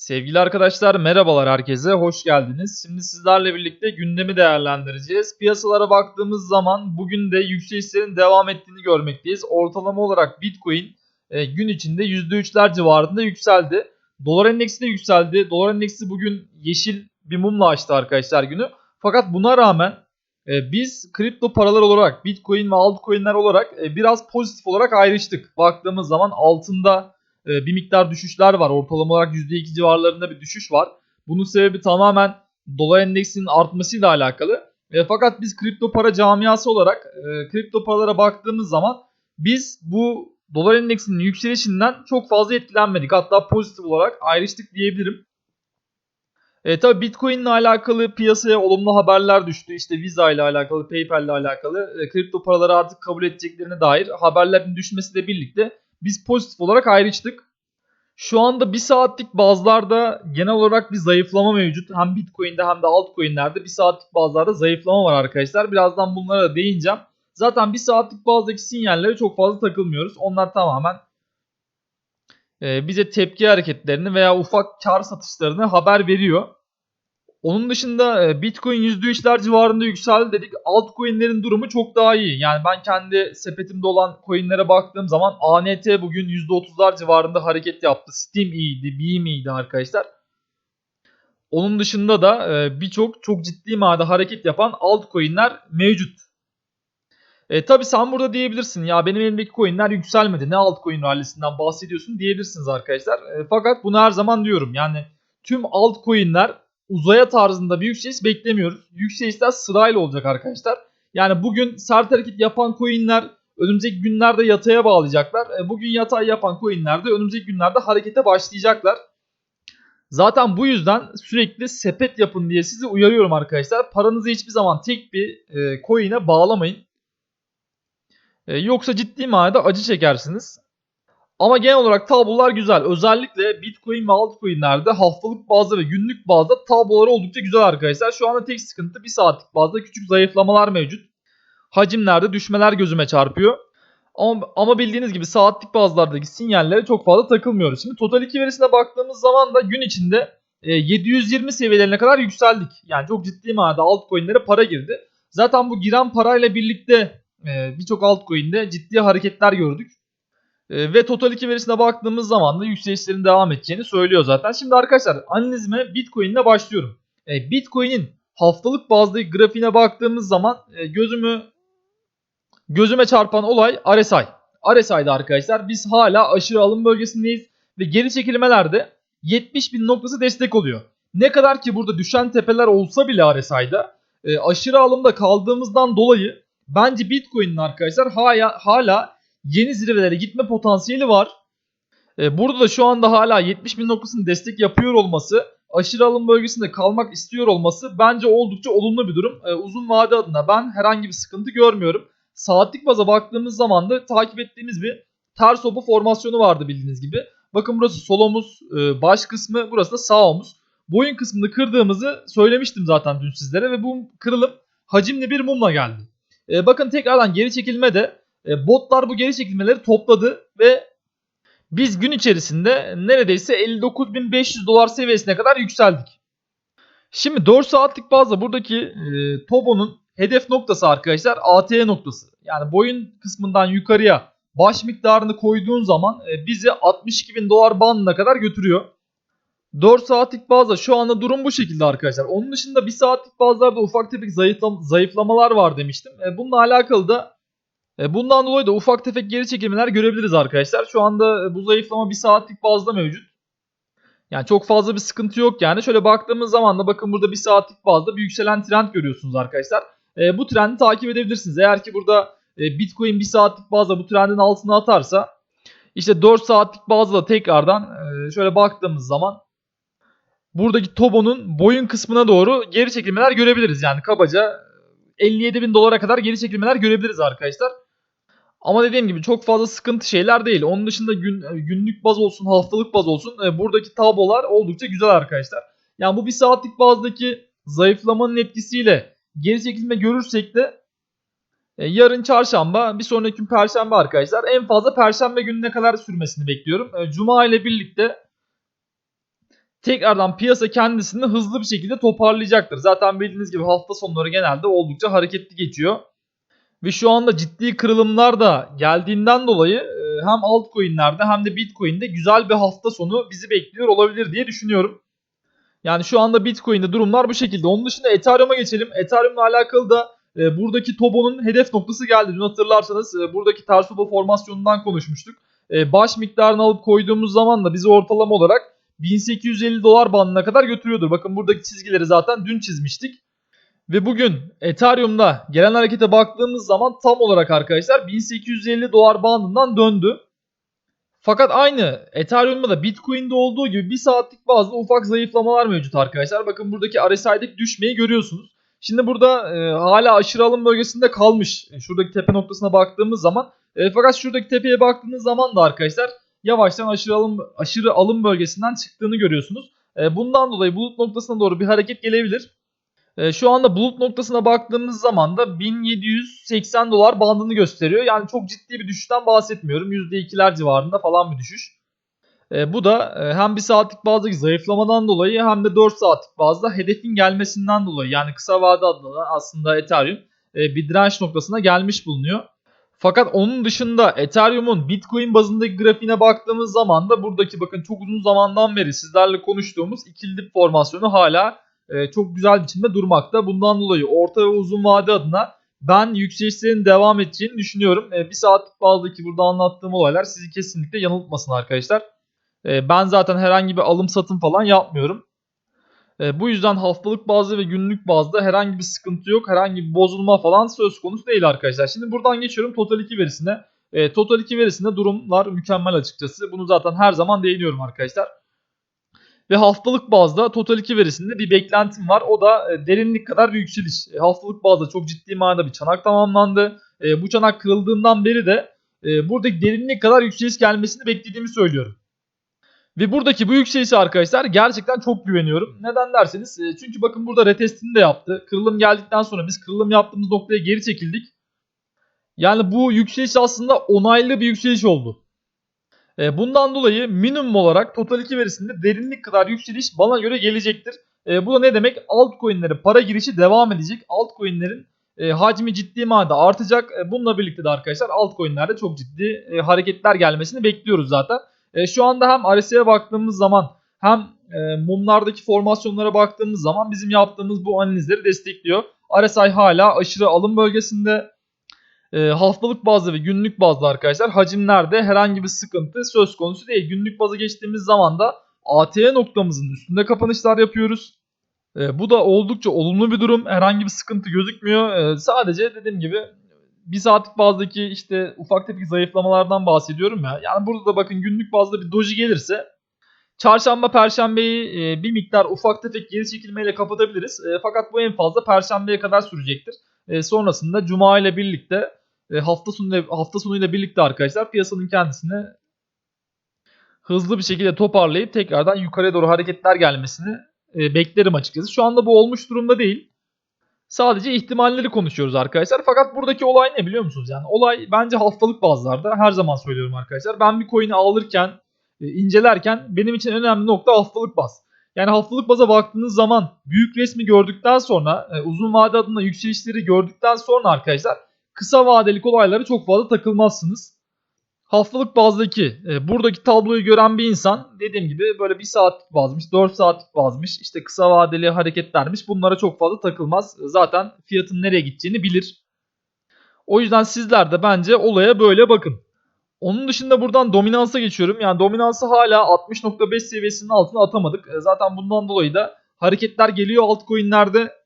Sevgili arkadaşlar merhabalar herkese hoş geldiniz. Şimdi sizlerle birlikte gündemi değerlendireceğiz. Piyasalara baktığımız zaman bugün de yükselişlerin devam ettiğini görmekteyiz. Ortalama olarak Bitcoin e, gün içinde %3'ler civarında yükseldi. Dolar endeksi de yükseldi. Dolar endeksi bugün yeşil bir mumla açtı arkadaşlar günü. Fakat buna rağmen e, biz kripto paralar olarak Bitcoin ve altcoin'ler olarak e, biraz pozitif olarak ayrıştık. Baktığımız zaman altında e, bir miktar düşüşler var. Ortalama olarak %2 civarlarında bir düşüş var. Bunun sebebi tamamen dolar endeksinin artmasıyla alakalı. E, fakat biz kripto para camiası olarak e, kripto paralara baktığımız zaman biz bu dolar endeksinin yükselişinden çok fazla etkilenmedik. Hatta pozitif olarak ayrıştık diyebilirim. E, tabii Bitcoin ile alakalı piyasaya olumlu haberler düştü. İşte Visa ile alakalı, PayPal ile alakalı e, kripto paraları artık kabul edeceklerine dair haberlerin düşmesiyle birlikte biz pozitif olarak ayrıştık. Şu anda bir saatlik bazlarda genel olarak bir zayıflama mevcut. Hem Bitcoin'de hem de altcoin'lerde bir saatlik bazlarda zayıflama var arkadaşlar. Birazdan bunlara da değineceğim. Zaten bir saatlik bazdaki sinyallere çok fazla takılmıyoruz. Onlar tamamen e, bize tepki hareketlerini veya ufak kar satışlarını haber veriyor. Onun dışında e, Bitcoin %3'ler civarında yükseldi dedik. Altcoin'lerin durumu çok daha iyi. Yani ben kendi sepetimde olan coin'lere baktığım zaman ANT bugün %30'lar civarında hareket yaptı. Steam iyiydi, Beam iyiydi arkadaşlar. Onun dışında da e, birçok çok ciddi manada hareket yapan altcoin'ler mevcut. E, tabi sen burada diyebilirsin ya benim elimdeki coin'ler yükselmedi. Ne altcoin rallisinden bahsediyorsun diyebilirsiniz arkadaşlar. E, fakat bunu her zaman diyorum. Yani tüm altcoin'ler uzaya tarzında bir yükseliş beklemiyoruz. Yükselişler sırayla olacak arkadaşlar. Yani bugün sert hareket yapan coinler önümüzdeki günlerde yataya bağlayacaklar. E, bugün yatay yapan coinler de önümüzdeki günlerde harekete başlayacaklar. Zaten bu yüzden sürekli sepet yapın diye sizi uyarıyorum arkadaşlar. Paranızı hiçbir zaman tek bir e, coin'e bağlamayın. E, yoksa ciddi manada acı çekersiniz. Ama genel olarak tablolar güzel. Özellikle Bitcoin ve altcoin'lerde haftalık bazda ve günlük bazda tablolar oldukça güzel arkadaşlar. Şu anda tek sıkıntı bir saatlik bazda küçük zayıflamalar mevcut. Hacimlerde düşmeler gözüme çarpıyor. Ama, ama bildiğiniz gibi saatlik bazlardaki sinyallere çok fazla takılmıyoruz. Şimdi Total 2 verisine baktığımız zaman da gün içinde e, 720 seviyelerine kadar yükseldik. Yani çok ciddi manada altcoin'lere para girdi. Zaten bu giren parayla birlikte e, birçok altcoin'de ciddi hareketler gördük. E, ve Total 2 verisine baktığımız zaman da yükselişlerin devam edeceğini söylüyor zaten. Şimdi arkadaşlar analizime Bitcoin ile başlıyorum. E, Bitcoin'in haftalık bazdaki grafiğine baktığımız zaman e, gözümü gözüme çarpan olay RSI. RSI'de arkadaşlar biz hala aşırı alım bölgesindeyiz ve geri çekilmelerde 70 bin noktası destek oluyor. Ne kadar ki burada düşen tepeler olsa bile RSI'da e, aşırı alımda kaldığımızdan dolayı bence Bitcoin'in arkadaşlar hala, hala yeni zirvelere gitme potansiyeli var. E, burada da şu anda hala 70 bin noktasını destek yapıyor olması, aşırı alım bölgesinde kalmak istiyor olması bence oldukça olumlu bir durum. E, uzun vade adına ben herhangi bir sıkıntı görmüyorum. Saatlik baza baktığımız zaman da takip ettiğimiz bir ters obu formasyonu vardı bildiğiniz gibi. Bakın burası sol omuz, e, baş kısmı, burası da sağ omuz. Boyun kısmını kırdığımızı söylemiştim zaten dün sizlere ve bu kırılım hacimli bir mumla geldi. Bakın tekrardan geri çekilme de e, botlar bu geri çekilmeleri topladı ve biz gün içerisinde neredeyse 59.500 dolar seviyesine kadar yükseldik. Şimdi 4 saatlik bazda buradaki e, Tobo'nun hedef noktası arkadaşlar AT noktası. Yani boyun kısmından yukarıya baş miktarını koyduğun zaman e, bizi 62.000 dolar bandına kadar götürüyor. 4 saatlik bazda şu anda durum bu şekilde arkadaşlar. Onun dışında 1 saatlik bazlarda ufak tefek zayıflam zayıflamalar var demiştim. E, bununla alakalı da bundan dolayı da ufak tefek geri çekilmeler görebiliriz arkadaşlar. Şu anda e, bu zayıflama bir saatlik bazda mevcut. Yani çok fazla bir sıkıntı yok yani. Şöyle baktığımız zaman da bakın burada bir saatlik bazda bir yükselen trend görüyorsunuz arkadaşlar. E, bu trendi takip edebilirsiniz. Eğer ki burada e, Bitcoin bir saatlik bazda bu trendin altına atarsa işte 4 saatlik bazda da tekrardan e, şöyle baktığımız zaman buradaki Tobo'nun boyun kısmına doğru geri çekilmeler görebiliriz. Yani kabaca 57 bin dolara kadar geri çekilmeler görebiliriz arkadaşlar. Ama dediğim gibi çok fazla sıkıntı şeyler değil. Onun dışında gün, günlük baz olsun, haftalık baz olsun e, buradaki tablolar oldukça güzel arkadaşlar. Yani bu bir saatlik bazdaki zayıflamanın etkisiyle geri çekilme görürsek de e, yarın çarşamba, bir sonraki gün perşembe arkadaşlar. En fazla perşembe gününe kadar sürmesini bekliyorum. E, Cuma ile birlikte tekrardan piyasa kendisini hızlı bir şekilde toparlayacaktır. Zaten bildiğiniz gibi hafta sonları genelde oldukça hareketli geçiyor. Ve şu anda ciddi kırılımlar da geldiğinden dolayı e, hem altcoin'lerde hem de Bitcoin'de güzel bir hafta sonu bizi bekliyor olabilir diye düşünüyorum. Yani şu anda Bitcoin'de durumlar bu şekilde. Onun dışında Ethereum'a geçelim. Ethereum'la alakalı da e, buradaki Tobo'nun hedef noktası geldi. Dün hatırlarsanız e, buradaki ters formasyonundan konuşmuştuk. Baş miktarını alıp koyduğumuz zaman da bizi ortalama olarak 1850 dolar bandına kadar götürüyordur. Bakın buradaki çizgileri zaten dün çizmiştik. Ve bugün Ethereum'da gelen harekete baktığımız zaman tam olarak arkadaşlar 1850 dolar bandından döndü. Fakat aynı Ethereum'da da Bitcoin'de olduğu gibi bir saatlik bazı ufak zayıflamalar mevcut arkadaşlar. Bakın buradaki RSI'deki düşmeyi görüyorsunuz. Şimdi burada e, hala aşırı alım bölgesinde kalmış. E, şuradaki tepe noktasına baktığımız zaman. E, fakat şuradaki tepeye baktığınız zaman da arkadaşlar yavaştan aşırı alım aşırı alım bölgesinden çıktığını görüyorsunuz. E, bundan dolayı bulut noktasına doğru bir hareket gelebilir. E, şu anda bulut noktasına baktığımız zaman da 1780 dolar bandını gösteriyor. Yani çok ciddi bir düşüşten bahsetmiyorum. %2'ler civarında falan bir düşüş. E, bu da e, hem bir saatlik bazdaki zayıflamadan dolayı hem de 4 saatlik bazda hedefin gelmesinden dolayı yani kısa vade adına aslında Ethereum e, bir direnç noktasına gelmiş bulunuyor. Fakat onun dışında Ethereum'un Bitcoin bazındaki grafiğine baktığımız zaman da buradaki bakın çok uzun zamandan beri sizlerle konuştuğumuz ikili dip formasyonu hala e, çok güzel biçimde durmakta. Bundan dolayı orta ve uzun vade adına ben yükselişlerin devam edeceğini düşünüyorum. E, bir saatlik bazdaki burada anlattığım olaylar sizi kesinlikle yanıltmasın arkadaşlar. E, ben zaten herhangi bir alım satım falan yapmıyorum. Bu yüzden haftalık bazda ve günlük bazda herhangi bir sıkıntı yok. Herhangi bir bozulma falan söz konusu değil arkadaşlar. Şimdi buradan geçiyorum Total 2 verisine. E, Total 2 verisinde durumlar mükemmel açıkçası. Bunu zaten her zaman değiniyorum arkadaşlar. Ve haftalık bazda Total 2 verisinde bir beklentim var. O da e, derinlik kadar bir yükseliş. E, haftalık bazda çok ciddi manada bir çanak tamamlandı. E, bu çanak kırıldığından beri de buradaki derinlik kadar yükseliş gelmesini beklediğimi söylüyorum. Ve buradaki bu yükselişe arkadaşlar gerçekten çok güveniyorum. Neden derseniz çünkü bakın burada retestini de yaptı. Kırılım geldikten sonra biz kırılım yaptığımız noktaya geri çekildik. Yani bu yükseliş aslında onaylı bir yükseliş oldu. E, bundan dolayı minimum olarak Total 2 verisinde derinlik kadar yükseliş bana göre gelecektir. E, bu da ne demek? Altcoin'lere para girişi devam edecek. Altcoin'lerin e, hacmi ciddi manada artacak. E, bununla birlikte de arkadaşlar altcoin'lerde çok ciddi hareketler gelmesini bekliyoruz zaten. Şu anda hem RSI'ye baktığımız zaman hem mumlardaki formasyonlara baktığımız zaman bizim yaptığımız bu analizleri destekliyor. RSI hala aşırı alım bölgesinde. E, haftalık bazda ve günlük bazda arkadaşlar hacimlerde herhangi bir sıkıntı söz konusu değil. Günlük baza geçtiğimiz zaman da ATE noktamızın üstünde kapanışlar yapıyoruz. E, bu da oldukça olumlu bir durum. Herhangi bir sıkıntı gözükmüyor. E, sadece dediğim gibi bir saatlik bazdaki işte ufak tefek zayıflamalardan bahsediyorum ya. Yani burada da bakın günlük bazda bir doji gelirse çarşamba perşembeyi e, bir miktar ufak tefek geri çekilmeyle kapatabiliriz. E, fakat bu en fazla perşembeye kadar sürecektir. E, sonrasında cuma ile birlikte hafta sonu hafta sonuyla birlikte arkadaşlar piyasanın kendisine hızlı bir şekilde toparlayıp tekrardan yukarıya doğru hareketler gelmesini e, beklerim açıkçası. Şu anda bu olmuş durumda değil. Sadece ihtimalleri konuşuyoruz arkadaşlar. Fakat buradaki olay ne biliyor musunuz? Yani olay bence haftalık bazlarda her zaman söylüyorum arkadaşlar. Ben bir coin'i alırken, e, incelerken benim için önemli nokta haftalık baz. Yani haftalık baza baktığınız zaman büyük resmi gördükten sonra, e, uzun vade adına yükselişleri gördükten sonra arkadaşlar kısa vadelik olaylara çok fazla takılmazsınız. Haftalık bazdaki e, buradaki tabloyu gören bir insan dediğim gibi böyle bir saatlik bazmış, 4 saatlik bazmış, işte kısa vadeli hareketlermiş bunlara çok fazla takılmaz. Zaten fiyatın nereye gideceğini bilir. O yüzden sizler de bence olaya böyle bakın. Onun dışında buradan dominansa geçiyorum. Yani dominansı hala 60.5 seviyesinin altına atamadık. E, zaten bundan dolayı da hareketler geliyor altcoin'lerde.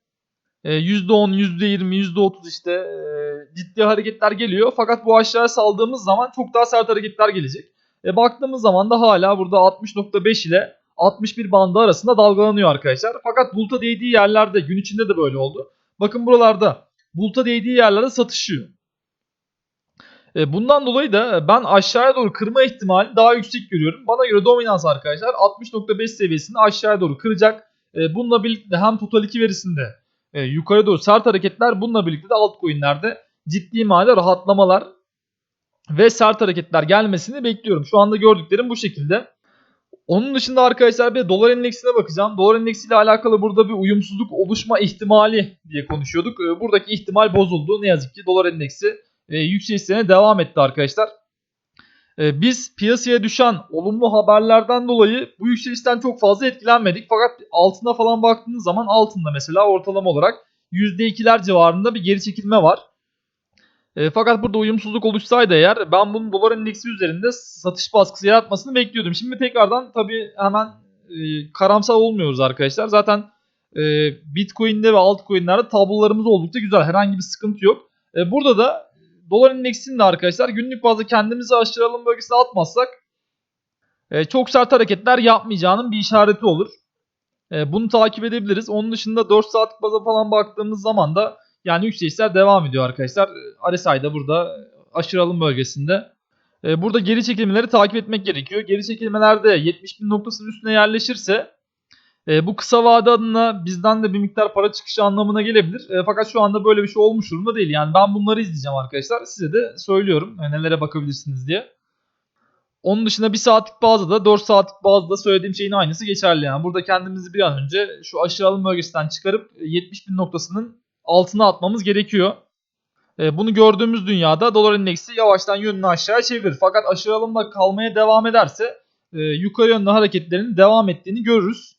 %10, %20, %30 işte e, ciddi hareketler geliyor. Fakat bu aşağıya saldığımız zaman çok daha sert hareketler gelecek. E, baktığımız zaman da hala burada 60.5 ile 61 bandı arasında dalgalanıyor arkadaşlar. Fakat bulta değdiği yerlerde gün içinde de böyle oldu. Bakın buralarda bulta değdiği yerlerde satışıyor. E, bundan dolayı da ben aşağıya doğru kırma ihtimali daha yüksek görüyorum. Bana göre dominans arkadaşlar 60.5 seviyesini aşağıya doğru kıracak. E, bununla birlikte hem total 2 verisinde e, yukarı doğru sert hareketler bununla birlikte de altcoin'lerde ciddi manada rahatlamalar ve sert hareketler gelmesini bekliyorum. Şu anda gördüklerim bu şekilde. Onun dışında arkadaşlar bir de dolar endeksine bakacağım. Dolar endeksiyle alakalı burada bir uyumsuzluk oluşma ihtimali diye konuşuyorduk. Ee, Buradaki ihtimal bozuldu. Ne yazık ki dolar endeksi e, yükselişlerine devam etti arkadaşlar. Ee, Biz piyasaya düşen olumlu haberlerden dolayı bu yükselişten çok fazla etkilenmedik. Fakat altına falan baktığınız zaman altında mesela ortalama olarak %2'ler civarında bir geri çekilme var. E, fakat burada uyumsuzluk oluşsaydı eğer ben bunun dolar endeksi üzerinde satış baskısı yaratmasını bekliyordum. Şimdi tekrardan tabii hemen e, karamsar olmuyoruz arkadaşlar. Zaten e, Bitcoin'de ve altcoin'lerde tablolarımız oldukça güzel. Herhangi bir sıkıntı yok. E, burada da dolar endeksini de arkadaşlar günlük bazda kendimizi aşırı alım bölgesine atmazsak e, çok sert hareketler yapmayacağının bir işareti olur. E, bunu takip edebiliriz. Onun dışında 4 saatlik baza falan baktığımız zaman da yani yükselişler devam ediyor arkadaşlar. RSI da burada aşırı alım bölgesinde. E, Burada geri çekilmeleri takip etmek gerekiyor. Geri çekilmelerde 70 bin noktasının üstüne yerleşirse e, bu kısa vade adına bizden de bir miktar para çıkışı anlamına gelebilir. E, fakat şu anda böyle bir şey olmuş durumda değil. Yani ben bunları izleyeceğim arkadaşlar. Size de söylüyorum e, nelere bakabilirsiniz diye. Onun dışında 1 saatlik bazda da 4 saatlik bazda söylediğim şeyin aynısı geçerli. Yani burada kendimizi bir an önce şu aşırı alım bölgesinden çıkarıp 70 bin noktasının altına atmamız gerekiyor. E, bunu gördüğümüz dünyada dolar endeksi yavaştan yönünü aşağı çevirir. Fakat aşırı alımda kalmaya devam ederse e, yukarı yönlü hareketlerin devam ettiğini görürüz.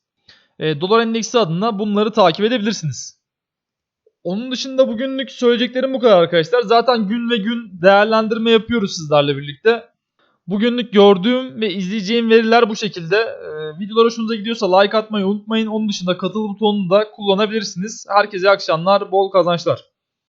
E, dolar endeksi adına bunları takip edebilirsiniz. Onun dışında bugünlük söyleyeceklerim bu kadar arkadaşlar. Zaten gün ve gün değerlendirme yapıyoruz sizlerle birlikte. Bugünlük gördüğüm ve izleyeceğim veriler bu şekilde. Ee, videolar hoşunuza gidiyorsa like atmayı unutmayın. Onun dışında katıl butonunu da kullanabilirsiniz. Herkese akşamlar, bol kazançlar.